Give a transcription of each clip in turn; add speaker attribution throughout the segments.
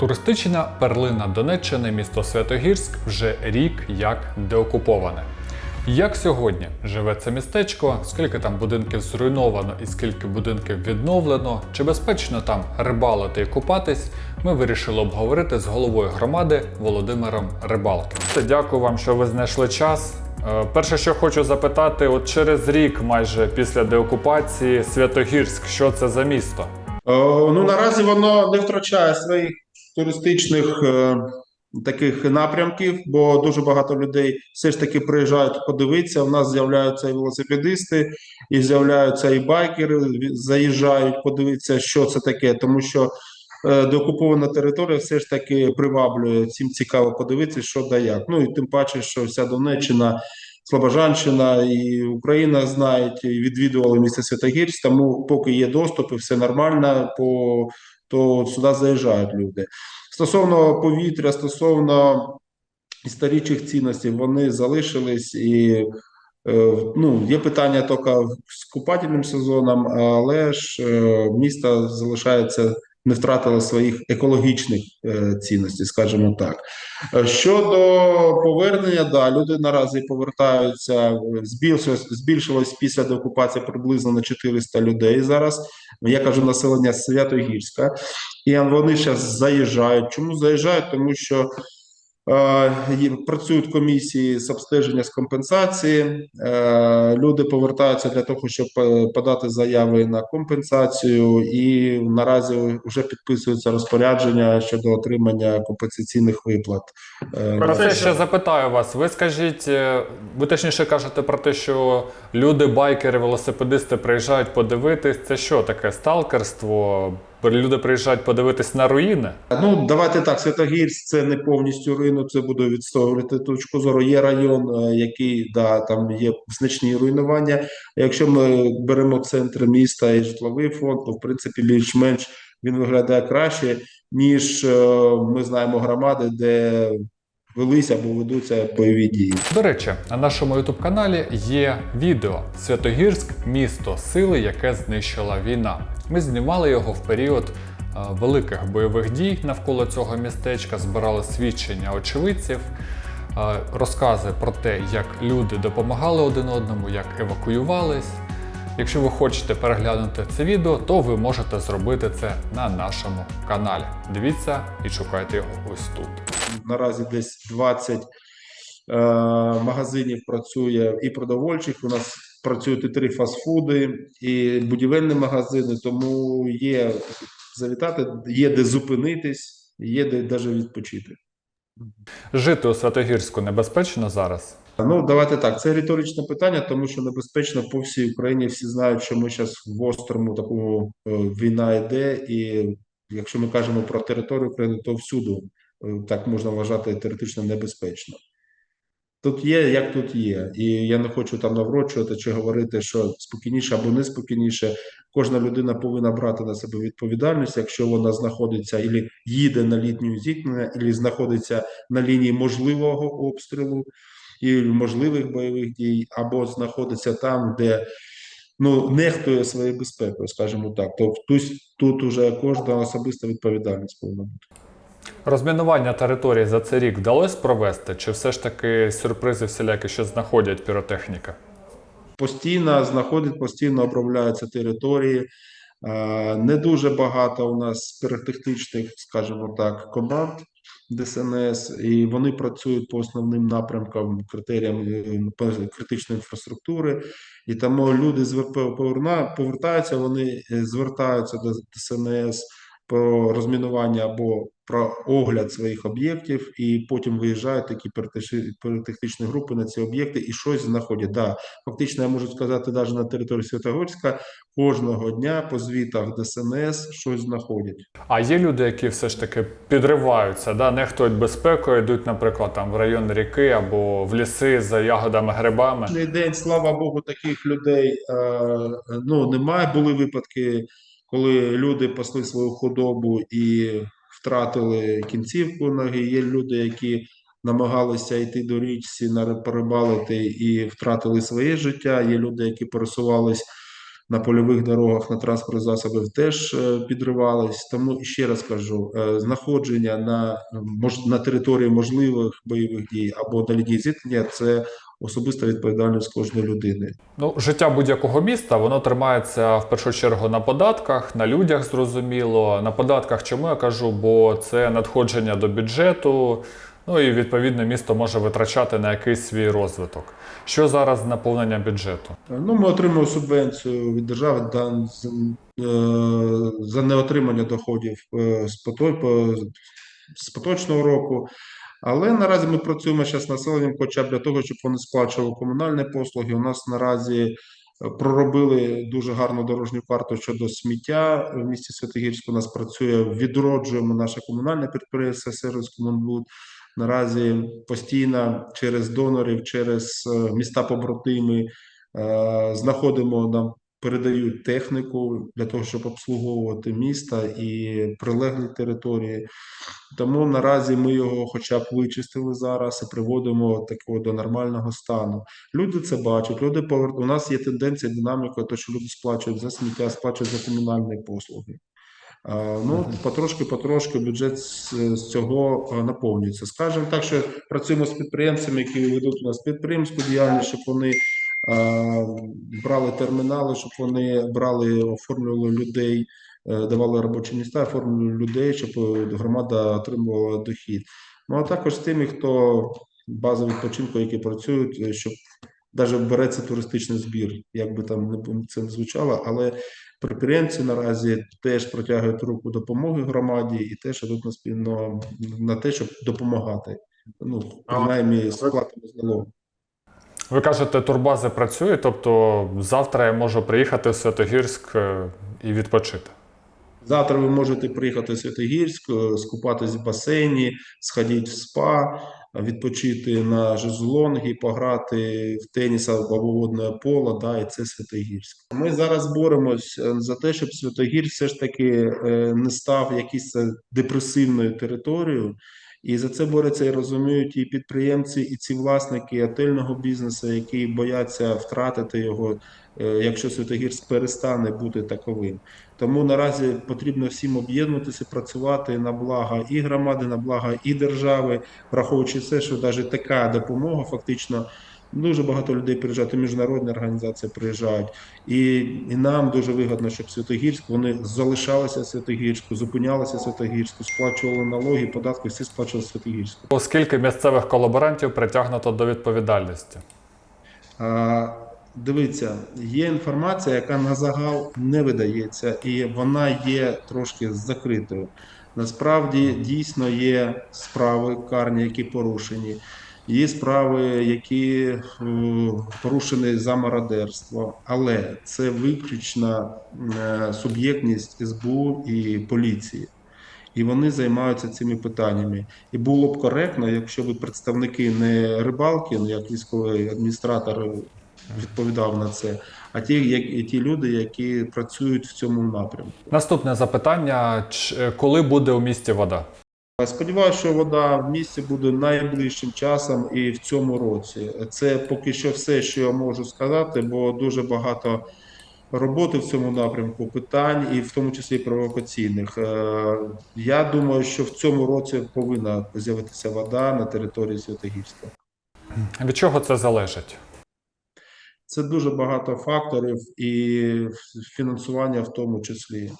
Speaker 1: Туристична перлина Донеччини, місто Святогірськ, вже рік як деокуповане. Як сьогодні живе це містечко, скільки там будинків зруйновано і скільки будинків відновлено, чи безпечно там рибалити і купатись, ми вирішили обговорити з головою громади Володимиром Рибалким. Дякую вам, що ви знайшли час. Е, Перше, що хочу запитати, от через рік майже після деокупації Святогірськ, що це за місто?
Speaker 2: О, ну наразі воно не втрачає своїх туристичних е, таких напрямків, бо дуже багато людей все ж таки приїжджають подивитися. У нас з'являються і велосипедисти, і з'являються і байкери, заїжджають подивитися, що це таке, тому що е, деокупована територія все ж таки приваблює. Всім цікаво подивитися, що да як. Ну і тим паче, що вся Донеччина. Слобожанщина і Україна знають, і відвідували місце Святогірськ, тому поки є доступ і все нормально, по, то сюди заїжджають люди. Стосовно повітря, стосовно історичних цінностей, вони залишились і е, ну, є питання тільки з купательним сезоном, але ж е, місто залишається, не втратили своїх екологічних е, цінностей, скажімо так. Е, Щодо повернення, да, люди наразі повертаються. е, Збільшилось, збільшилось після деокупації приблизно на 400 людей зараз. Я кажу населення Святогірська, і вони зараз заїжджають. Чому заїжджають? Тому що працюють комісії з обстеження з компенсації. Е, люди повертаються для того, щоб е, подати заяви на компенсацію, і наразі вже підписуються розпорядження щодо отримання компенсаційних виплат. Е,
Speaker 1: Про це ще запитаю вас. Ви скажіть, е, ви точніше кажете про те, що люди, байкери, велосипедисти приїжджають подивитись. Це що таке? Сталкерство? Люди приїжджають подивитись на руїни?
Speaker 2: Ну, давайте так, Святогірськ це не повністю руїну. це буду відстоювати точку зору. Є район, е, який да, там є значні руйнування. Якщо ми беремо центр міста і житловий фонд, то в принципі більш-менш він виглядає краще, ніж е, ми знаємо громади, де велися або ведуться бойові дії.
Speaker 1: До речі, на нашому youtube каналі є відео Святогірськ місто сили, яке знищила війна. Ми знімали його в період е, великих бойових дій навколо цього містечка, збирали свідчення очевидців, е, розкази про те, як люди допомагали один одному, як евакуювались. Якщо ви хочете переглянути це відео, то ви можете зробити це на нашому каналі. Дивіться і шукайте його ось тут.
Speaker 2: наразі десь 20 е, магазинів працює і продовольчих. У нас працюють і три фастфуди, і будівельні магазини, тому є завітати, є де зупинитись, є де навіть відпочити.
Speaker 1: Жити у Святогірську небезпечно зараз.
Speaker 2: Ну, давайте так. Це риторичне питання, тому що небезпечно по всій Україні. Всі знають, що ми зараз в острому такому е, війна йде, і якщо ми кажемо про територію України, то всюди е, так можна вважати теоретично небезпечно. Тут є, як тут є, і я не хочу там наврочувати чи говорити, що спокійніше або неспокійніше. Кожна людина повинна брати на себе відповідальність, якщо вона знаходиться і їде на літню зіткнення, і знаходиться на лінії можливого обстрілу і можливих бойових дій, або знаходиться там, де ну нехтує своєю безпекою, скажімо так. То тут, тут уже кожна особиста відповідальність повинна бути.
Speaker 1: Розмінування території за цей рік вдалося провести, чи все ж таки сюрпризи всілякі, що знаходять піротехніка?
Speaker 2: постійно знаходять, постійно обробляються території. Е, Не дуже багато у нас піротехнічних, скажімо так, команд ДСНС, і вони працюють по основним напрямкам, критеріям е, критичної інфраструктури. І тому люди з ВП повертаються, вони е, звертаються до ДСНС про розмінування або про огляд своїх об'єктів, і потім виїжджають такі піротехні- піротехнічні групи на ці об'єкти і щось знаходять. Да, фактично, я можу сказати, навіть на території Святогорська кожного дня по звітах ДСНС щось знаходять.
Speaker 1: А є люди, які все ж таки підриваються, да? нехтують безпекою, йдуть, наприклад, там в район ріки або в ліси за ягодами, грибами.
Speaker 2: День, слава Богу, таких людей е, ну, немає. Були випадки, коли люди пасли свою худобу і втратили кінцівку ноги. Є люди, які намагалися йти до річці, порибалити і втратили своє життя. Є люди, які пересувались на польових дорогах, на транспортних засобах теж е, підривались. Тому ще раз кажу, е, знаходження на, на території можливих бойових дій або лінії зіткнення це особиста відповідальність кожної людини.
Speaker 1: Ну, життя будь-якого міста воно тримається в першу чергу на податках, на людях зрозуміло. На податках чому я кажу, бо це надходження до бюджету. Ну і відповідно місто може витрачати на якийсь свій розвиток. Що зараз з наповнення бюджету?
Speaker 2: Ну, ми отримуємо субвенцію від держави да, з- е, за неотримання доходів е, по- з поточного року. Але наразі ми працюємо зараз з населенням, хоча б для того, щоб вони сплачували комунальні послуги. У нас наразі е, проробили дуже гарну дорожню карту щодо сміття в місті Святогірську. У нас працює, відроджуємо наше комунальне підприємство сервіс Комунбуд. Наразі постійно через донорів, через е, міста побратими е, знаходимо нам. Передають техніку для того, щоб обслуговувати міста і прилеглі території. Тому наразі ми його хоча б вичистили зараз і приводимо такого до нормального стану. Люди це бачать. Люди повер... У нас є тенденція, динаміка, то що люди сплачують за сміття, сплачують за комунальні послуги. Ну, потрошки, потрошки бюджет з, цього наповнюється. Скажемо так, що працюємо з підприємцями, які ведуть у нас підприємську діяльність, щоб вони брали термінали, щоб вони брали, оформлювали людей, е, давали робочі місця, оформлювали людей, щоб е, громада отримувала дохід. Ну а також з тими, хто база відпочинку, які працюють, е, щоб навіть береться туристичний збір, як би там не це не звучало, але підприємці наразі теж протягують руку допомоги громаді і теж йдуть на спільно на те, щоб допомагати. Ну, принаймні, з платами з налогу.
Speaker 1: Ви кажете, турбази працює, тобто завтра я можу приїхати в Святогірськ е, і відпочити.
Speaker 2: Завтра ви можете приїхати в Святогірськ, е, скупатись в басейні, сходити в спа, відпочити на жезлонгі, пограти в теніс або водне поло, да, і це Святогірськ. Ми зараз боремось е, за те, щоб Святогірськ все ж таки не став якоюсь е, депресивною територією. І за це борються і розуміють і підприємці, і ці власники отельного бізнесу, які бояться втратити його, е, якщо Святогірськ перестане бути таковим. Тому наразі потрібно всім об'єднуватися, працювати на благо і громади, на благо і держави, враховуючи це, що навіть така допомога фактично. Дуже багато людей приїжджають, і міжнародні організації приїжджають, і, і нам дуже вигідно, щоб Святогірськ вони залишалися в Святогірську, зупинялися в Святогірську, сплачували налоги, податки, всі сплачували в Святогірську.
Speaker 1: Оскільки місцевих колаборантів притягнуто до відповідальності.
Speaker 2: А, Дивіться, є інформація, яка на загал не видається, і вона є трошки закритою. Насправді дійсно є справи карні, які порушені. Є справи, які е, порушені за мародерство, але це виключна е, суб'єктність СБУ і поліції. І вони займаються цими питаннями. І було б коректно, якщо б представники не рибалки, ну, як військовий адміністратор відповідав на це, а ті, як, ті люди, які працюють в цьому напрямку.
Speaker 1: Наступне запитання: е, коли буде у місті вода?
Speaker 2: Сподіваюся, що вода в місті буде найближчим часом і в цьому році. Це поки що все, що я можу сказати, бо дуже багато роботи в цьому напрямку, питань, і в тому числі провокаційних. Е, Я думаю, що в цьому році повинна з'явитися вода на території Святогірська.
Speaker 1: Від чого це залежить?
Speaker 2: Це дуже багато факторів і фінансування в тому числі.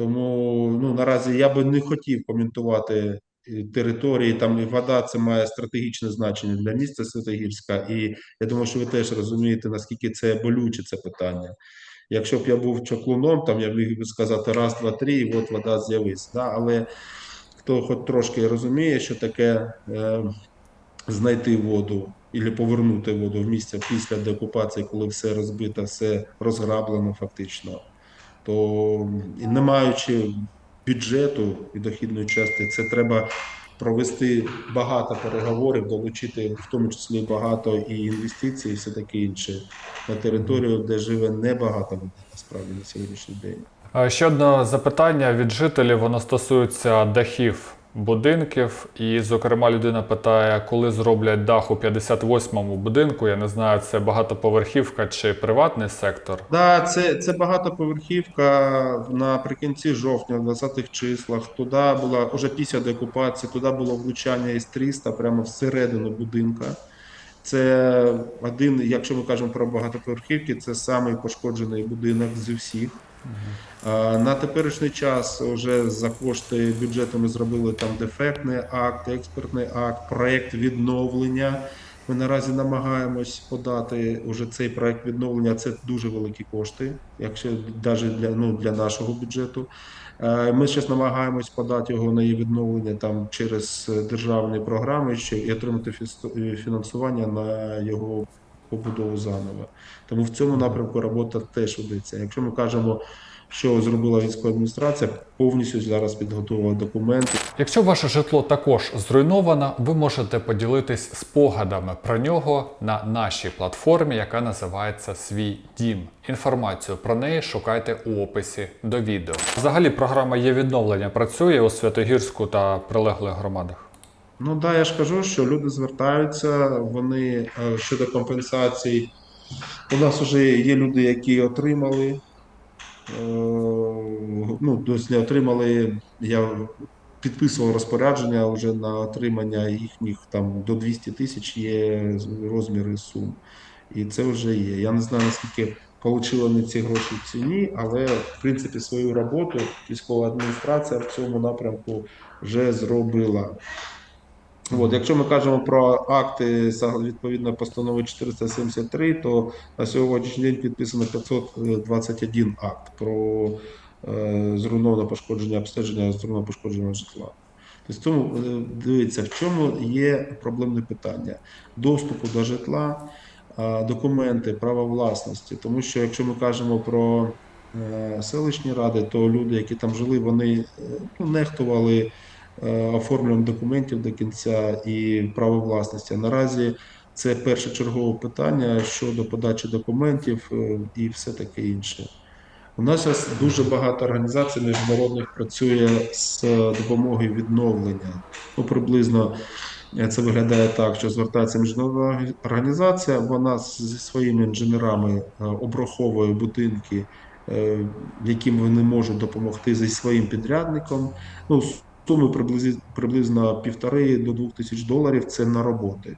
Speaker 2: Тому ну, наразі я би не хотів коментувати е, території. Там і вода це має стратегічне значення для міста Святогірська. І я думаю, що ви теж розумієте, наскільки це болюче це питання. Якщо б я був чаклуном, там я міг би сказати раз, два, три, і от вода з'явиться. Да? Але хто хоч трошки розуміє, що таке е, знайти воду і повернути воду в місце після деокупації, коли все розбито, все розграблено фактично, то не маючи бюджету і дохідної частини, це треба провести багато переговорів, долучити в тому числі багато і інвестицій, і все таке інше на територію, де живе небагато людей насправді на сьогоднішній день.
Speaker 1: Ще одне запитання від жителів, воно стосується дахів будинків. І, зокрема, людина питає, коли зроблять дах у 58-му будинку. Я не знаю, це багатоповерхівка чи приватний сектор.
Speaker 2: Да, це, це багатоповерхівка наприкінці жовтня, в 20-х числах. Туди була вже після деокупації, туди було влучання із 300 прямо всередину будинка. Це один, якщо ми кажемо про багатоповерхівки, це самий пошкоджений будинок зі всіх. А, На теперішній час вже за кошти бюджету ми зробили там дефектний акт, експертний акт, проєкт відновлення. Ми наразі намагаємось подати уже цей проект відновлення. Це дуже великі кошти, якщо навіть для, ну, для нашого бюджету. Е, Ми зараз намагаємось подати його на її відновлення там через е, державні програми ще і отримати е, фінансування на його побудову заново. Тому в цьому напрямку робота теж ведеться. Якщо ми кажемо, що зробила військова адміністрація, повністю зараз підготувала документи.
Speaker 1: Якщо ваше житло також зруйновано, ви можете поділитись спогадами про нього на нашій платформі, яка називається Свій дім. Інформацію про неї шукайте у описі до відео. Взагалі, програма є відновлення працює у Святогірську та прилеглих громадах.
Speaker 2: Ну да, я ж кажу, що люди звертаються, вони е, щодо компенсацій. У нас вже є люди, які отримали. Е, Ну, досі отримали. Я підписував розпорядження вже на отримання їхніх там до 200 тисяч є розміри сум. І це вже є. Я не знаю, наскільки отримали вони ці гроші в ціні, але в принципі свою роботу військова адміністрація в цьому напрямку вже зробила. От, якщо ми кажемо про акти відповідно постанови 473, то на сьогоднішній день підписано 521 акт про е, зруйноване пошкодження обстеження зруйноване пошкодження житла. Тобто, цьому е, дивіться, в чому є проблемне питання доступу до житла, е, документи, право власності. Тому що якщо ми кажемо про е, селищні ради, то люди, які там жили, вони е, ну, нехтували оформленням документів до кінця і право власності. Наразі це першочергове питання щодо подачі документів е, і все таке інше. У нас зараз дуже багато організацій міжнародних працює з допомогою відновлення. Ну, приблизно е, це виглядає так, що звертається міжнародна організація, вона зі своїми інженерами е, обраховує будинки, е, яким вони можуть допомогти зі своїм підрядником. Ну, суми приблизно, приблизно півтори до двох тисяч доларів це на роботи.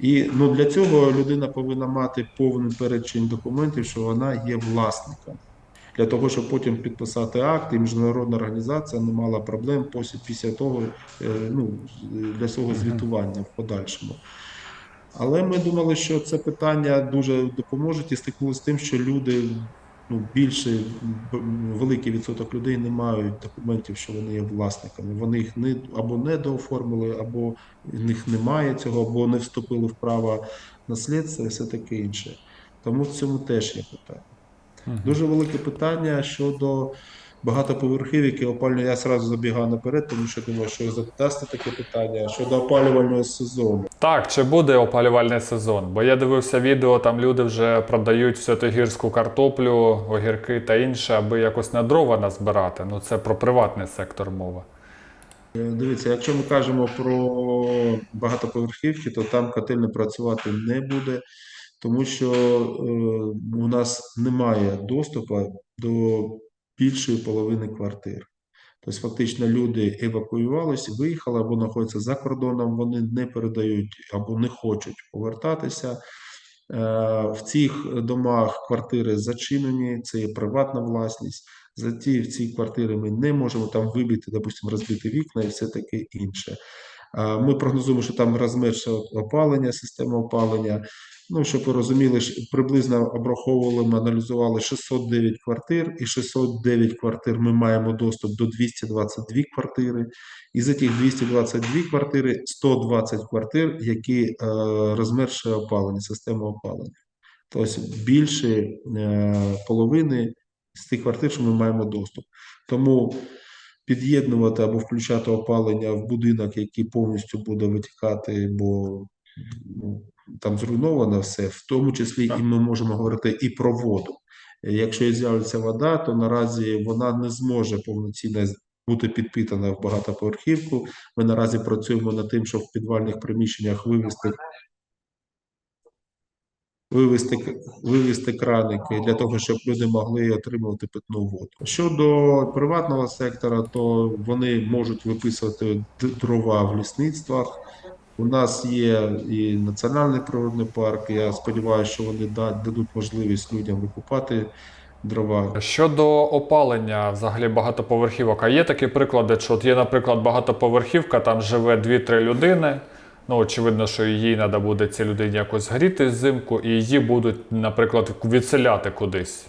Speaker 2: І ну, для цього людина повинна мати повний перечень документів, що вона є власником. Для того, щоб потім підписати акт, і міжнародна організація не мала проблем після, після того е, ну, для свого звітування в подальшому. Але ми думали, що це питання дуже допоможе і стикнулися з тим, що люди, ну, більше, великий відсоток людей не мають документів, що вони є власниками. Вони їх не, або не дооформили, або в них немає цього, або не вступили в право наслідства і все таке інше. Тому в цьому теж є питання. Дуже велике питання щодо багатоповерхівки опалювання. Я сразу забігаю наперед, тому що думаю, що задасте таке питання щодо опалювального сезону.
Speaker 1: Так, чи буде опалювальний сезон? Бо я дивився відео, там люди вже продають святогірську картоплю, огірки та інше, аби якось на дрова назбирати. Ну це про приватний сектор мова.
Speaker 2: Е, Дивіться, якщо ми кажемо про багатоповерхівки, то там котельня працювати не буде, тому що е, у нас немає доступу до більшої половини квартир. Тобто, фактично, люди евакуювалися, виїхали або знаходяться за кордоном, вони не передають або не хочуть повертатися. Е, В цих домах квартири зачинені, це є приватна власність. За ті в ці квартири ми не можемо там вибити, допустимо, розбити вікна і все таке інше. Е, Ми прогнозуємо, що там розмерше опалення, система опалення. Ну, щоб ви розуміли, приблизно обраховували, ми аналізували 609 квартир, і 609 квартир ми маємо доступ до 222 квартири. І з цих 222 квартири 120 квартир, які е, розмерше опалення, система опалення. Тобто більше е, половини з тих квартир, що ми маємо доступ. Тому під'єднувати або включати опалення в будинок, який повністю буде витікати, бо ну, там зруйновано все, в тому числі і ми можемо говорити і про воду. Якщо з'явиться вода, то наразі вона не зможе повноцінно бути підпитана в багатоповерхівку. Ми наразі працюємо над тим, щоб в підвальних приміщеннях вивести вивести, вивести краники для того, щоб люди могли отримувати питну воду. Щодо приватного сектора, то вони можуть виписувати дрова в лісництвах. У нас є і національний природний парк. Я сподіваюся, що вони дадуть можливість людям викупати дрова.
Speaker 1: Щодо опалення взагалі багатоповерхівок, а є такі приклади, що от є, наприклад, багатоповерхівка, там живе 2-3 людини. Ну, очевидно, що їй треба буде цій людині якось гріти взимку, і її будуть, наприклад, відселяти кудись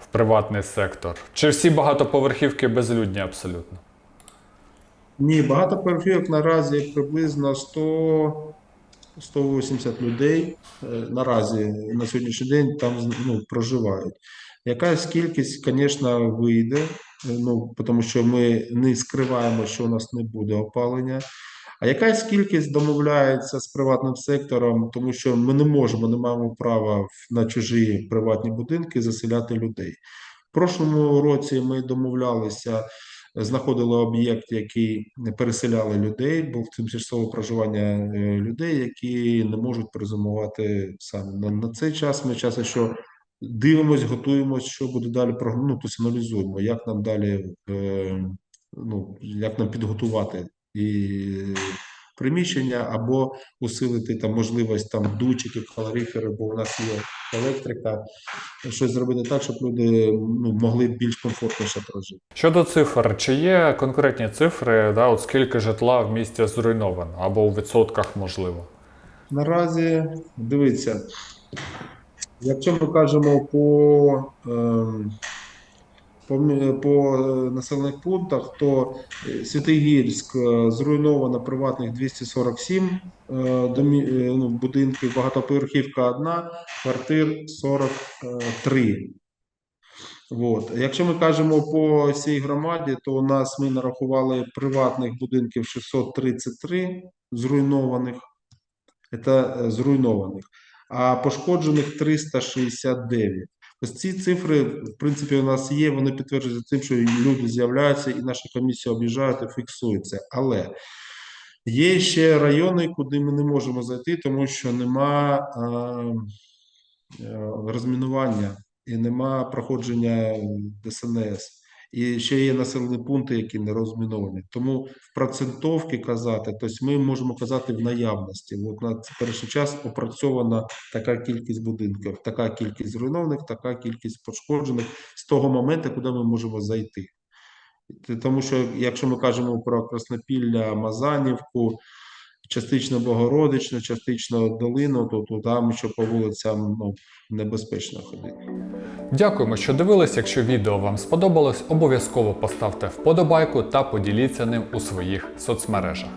Speaker 1: в приватний сектор. Чи всі багатоповерхівки безлюдні абсолютно?
Speaker 2: Ні, багато багатоповерхівок наразі приблизно 100 180 людей е, наразі на сьогоднішній день там ну, проживають. Якась кількість, звісно, вийде, е, ну, тому що ми не скриваємо, що у нас не буде опалення. А якась кількість домовляється з приватним сектором, тому що ми не можемо, не маємо права на чужі приватні будинки заселяти людей. В прошлому році ми домовлялися, знаходили об'єкт, який переселяли людей, був тимчасове проживання е, людей, які не можуть перезимувати саме. На, на цей час ми час, що дивимось, готуємось, що буде далі ну, тобто аналізуємо, як нам далі, е, ну, як нам підготувати і приміщення, або усилити там можливість там дучики, калорифери, бо у нас є електрика, щось зробити так, щоб люди ну, могли більш комфортніше прожити.
Speaker 1: Щодо цифр, чи є конкретні цифри, да, от скільки житла в місті зруйновано, або у відсотках можливо?
Speaker 2: Наразі дивіться, якщо ми кажемо по, ем, по, по населених пунктах, то е, Святигірськ е, зруйновано приватних 247 е, домі, ну, будинків, багатоповерхівка одна, квартир 43. От. Якщо ми кажемо по всій громаді, то у нас ми нарахували приватних будинків 633 зруйнованих. Це е, зруйнованих, а пошкоджених 369. Ось ці цифри, в принципі, у нас є, вони підтверджуються тим, що люди з'являються, і наша комісія об'їжджає і фіксується. Але є ще райони, куди ми не можемо зайти, тому що нема е, е, розмінування і нема проходження ДСНС. І ще є населені пункти, які не розміновані. Тому в процентовки казати, тобто ми можемо казати в наявності. От на перший час опрацьована така кількість будинків, така кількість зруйнованих, така кількість пошкоджених з того моменту, куди ми можемо зайти. Тому що якщо ми кажемо про Краснопілля, Мазанівку, частично Богородичну, частично долину, то, то там що по вулицям ну, небезпечно ходити.
Speaker 1: Дякуємо, що дивились. Якщо відео вам сподобалось, обов'язково поставте вподобайку та поділіться ним у своїх соцмережах.